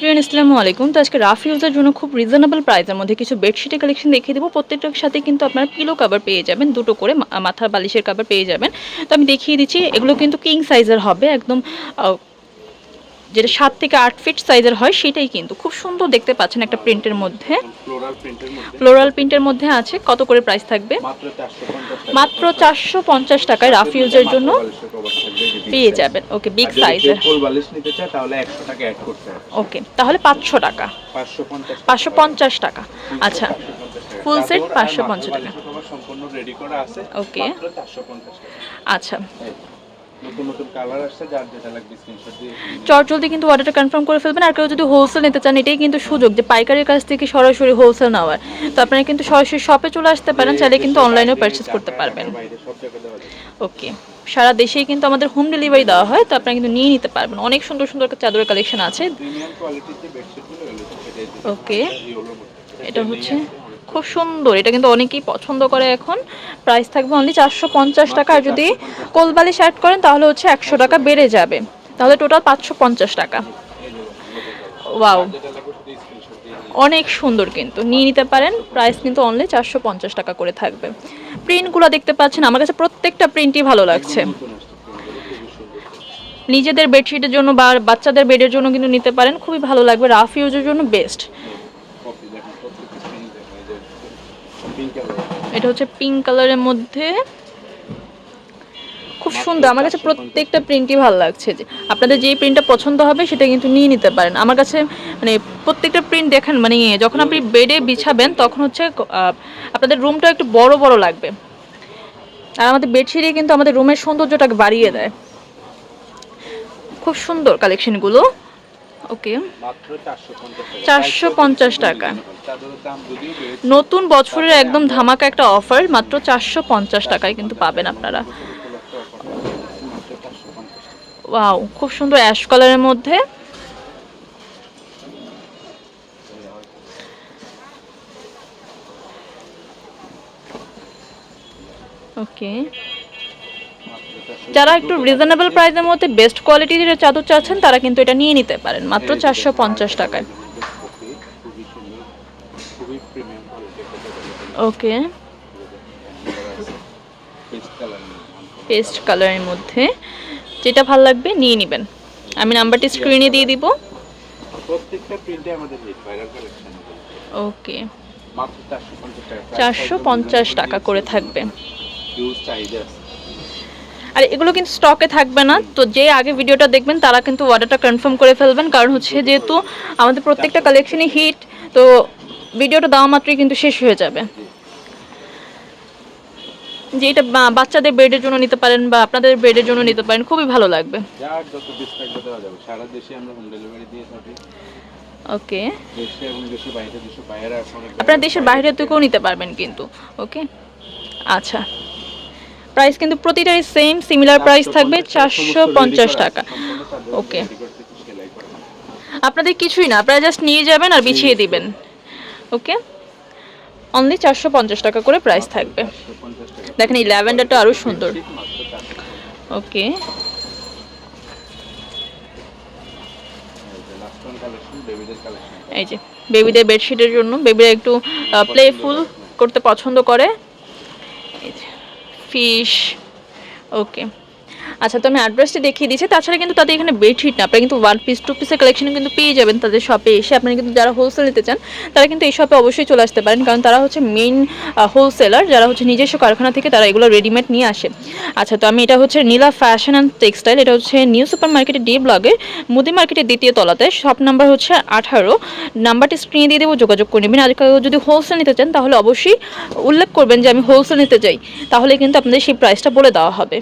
Friend আসসালামু আলাইকুম। তো আজকে রাফ ইউজের জন্য খুব রিজনেবল প্রাইসের মধ্যে কিছু বেডশিটের কালেকশন দেখিয়ে দেবো। প্রত্যেকটার সাথে কিন্তু আপনার পিলো কাভার পেয়ে যাবেন, দুটো করে মাথার বালিশের কাভার পেয়ে যাবেন। তো আমি দেখিয়ে দিচ্ছি, এগুলো কিন্তু কিং সাইজের হবে, একদম যেটা সাত থেকে আট ফিট সাইজের হয় সেটাই কিন্তু। খুব সুন্দর দেখতে পাচ্ছেন একটা প্রিন্টের মধ্যে। ফ্লোরাল প্রিন্টের মধ্যে। আছে। কত করে প্রাইস থাকবে? মাত্র চারশো পঞ্চাশ টাকায় রাফ ইউজের জন্য পেয়ে যাবেন। ওকে বিগ সাইজের ফুল বালিশ নিতে চায় তাহলে 100 টাকা অ্যাড করতে হবে। ওকে তাহলে পাঁচশো টাকা। পাঁচশো পঞ্চাশ টাকা। আচ্ছা ফুল সেট পাঁচশো পঞ্চাশ টাকা। সম্পূর্ণ রেডি করা আছে। Okay. মাত্র 450 টাকা। আচ্ছা। নতুন নতুন কালার আসছে যার যেটা লাগবে স্ক্রিনশট দিয়ে চট জলদি কিন্তু অর্ডারটা কনফার্ম করে ফেলবেন। আর কেউ যদি হোলসেল নিতে চান এটাই কিন্তু সুযোগ যে পাইকারের কাছ থেকে সরাসরি হোলসেল নেওয়ার। তো আপনারা কিন্তু সরাসরি শপে চলে আসতে পারেন চাইলে কিন্তু অনলাইনেও পারচেস করতে পারবেন। ওকে সারা দেশেই কিন্তু আমাদের হোম ডেলিভারি দেওয়া হয় তো আপনারা কিন্তু নিয়ে নিতে পারবেন। অনেক সুন্দর সুন্দর চাদরের কালেকশন আছে। ওকে এটা হচ্ছে খুব সুন্দর। এটা কিন্তু অনেকেই পছন্দ করে এখন। প্রাইস থাকবে অনলি চারশো পঞ্চাশ টাকা। আর যদি কোলবালি শার্ট করেন, তাহলে হচ্ছে একশো টাকা বেড়ে যাবে। তাহলে টোটাল পাঁচশো পঞ্চাশ টাকা। ওয়াও অনেক সুন্দর কিন্তু। নিয়ে নিতে পারেন। প্রাইস কিন্তু অনলি চারশো পঞ্চাশ টাকা করে থাকবে। প্রিন্টগুলো দেখতে পাচ্ছেন। আমার কাছে প্রত্যেকটা প্রিন্টই ভালো লাগছে। নিজেদের বেডশিটের জন্য বা বাচ্চাদের বেডের জন্য কিন্তু নিতে পারেন। খুবই ভালো লাগবে। রাফ ইউজের জন্য বেস্ট কপি দেখেন প্রত্যেকটা স্ক্রিন দেখেন এই যে পিঙ্ক কালার এটা হচ্ছে পিঙ্ক কালারের মধ্যে। খুব সুন্দর আমার কাছে প্রত্যেকটা প্রিন্টই ভালো লাগছে। যে আপনাদের যেই প্রিন্টটা পছন্দ হবে সেটা কিন্তু নিয়ে নিতে পারেন। আমার কাছে মানে প্রত্যেকটা প্রিন্ট দেখেন মানে যখন আপনি বেডে বিছাবেন তখন হচ্ছে আপনাদের রুমটা একটু বড় বড় লাগবে। আর আমাদের বেডশিটে কিন্তু আমাদের রুমের সৌন্দর্যটাকে বাড়িয়ে দেয়। খুব সুন্দর কালেকশনগুলো ওকে মাত্র 450 টাকা। চারশো পঞ্চাশ টাকা। নতুন বছরের একদম ধামাকা একটা অফার মাত্র চারশো পঞ্চাশ টাকায় কিন্তু পাবেন আপনারা। মাত্র 450 টাকা ওয়াও খুব সুন্দর অ্যাশ কালারের মধ্যে। ওকে মাত্র 400 যারা একটু রিজনেবল প্রাইসের মধ্যে বেস্ট কোয়ালিটির চাদর চাচ্ছেন তারা কিন্তু এটা নিয়ে নিতে পারেন মাত্র চারশো পঞ্চাশ টাকায়। ওকে পেস্ট কালারের মধ্যে। যেটা ভালো লাগবে নিয়ে নেবেন। আমি নাম্বারটি স্ক্রিনে দিয়ে দিব। প্রত্যেকটা প্রিন্টে আমাদের হিট ভাইরাল কালেকশন ওকে মাত্র 450 টাকা। চারশো পঞ্চাশ টাকা করে থাকবে। আর এগুলো কিন্তু স্টকে থাকবে না। তো যে আগে ভিডিওটা দেখবেন তারা কিন্তু অর্ডারটা কনফার্ম করে ফেলবেন। কারণ হচ্ছে যেহেতু আমাদের প্রত্যেকটা কালেকশনই হিট তো ভিডিওটা দেওয়া মাত্রই কিন্তু শেষ হয়ে যাবে। যে এটা বাচ্চাদের বেডের জন্য নিতে পারেন বা আপনাদের বেডের জন্য নিতে পারেন খুবই ভালো লাগবে। যার যত পিস থাকবে দেওয়া যাবে সারা দেশে আমরা হোম ডেলিভারি দিয়ে থাকি। ওকে। আপনারা দেশের বাইরে থেকেও নিতে পারবেন কিন্তু ওকে? আচ্ছা। প্রাইস কিন্তু প্রতিটাই সেম সিমিলার প্রাইস থাকবে চারশো পঞ্চাশ টাকা। ওকে আপনাদের কিছুই না আপনারা জাস্ট নিয়ে যাবেন আর বিছিয়ে দিবেন। ওকে অনলি চারশো পঞ্চাশ টাকা করে প্রাইস থাকবে। দেখেন এই ল্যাভেন্ডারটা আরও সুন্দর। ওকে এই যে বেবিদের বেডশিটের জন্য। বেবিরা একটু প্লেফুল করতে পছন্দ করে। ফিশ ওকে আচ্ছা তো আমি অ্যাড্রেসটি দেখিয়ে দিচ্ছি। তাছাড়া কিন্তু তাদের এখানে বেডশিট না, আপনারা কিন্তু ওয়ান পিস টু পিসের কালেকশন কিন্তু পেয়ে যাবেন তাদের শপে এসে। আপনারা কিন্তু যারা হোলসেল নিতে চান, তারা কিন্তু এই শপে অবশ্যই চলে আসতে পারেন। কারণ তারা হচ্ছে মেইন হোলসেলার যারা হচ্ছে নিজস্ব কারখানা থেকে তারা এগুলো রেডিমেড নিয়ে আসে। আচ্ছা তো আমি এটা হচ্ছে নীলা ফ্যাশন অ্যান্ড টেক্সটাইল এটা হচ্ছে নিউ সুপার মার্কেটের ডি ব্লগের মুদি মার্কেটের দ্বিতীয় তলাতে। শপ নাম্বার হচ্ছে আঠারো। নাম্বারটি স্ক্রিনে দিয়ে দেবো, যোগাযোগ করে নেবেন। আর যদি হোলসেল নিতে চান, তাহলে অবশ্যই উল্লেখ করবেন যে আমি হোলসেল নিতে চাই তাহলে কিন্তু আপনাদের সেই প্রাইসটা বলে দেওয়া হবে।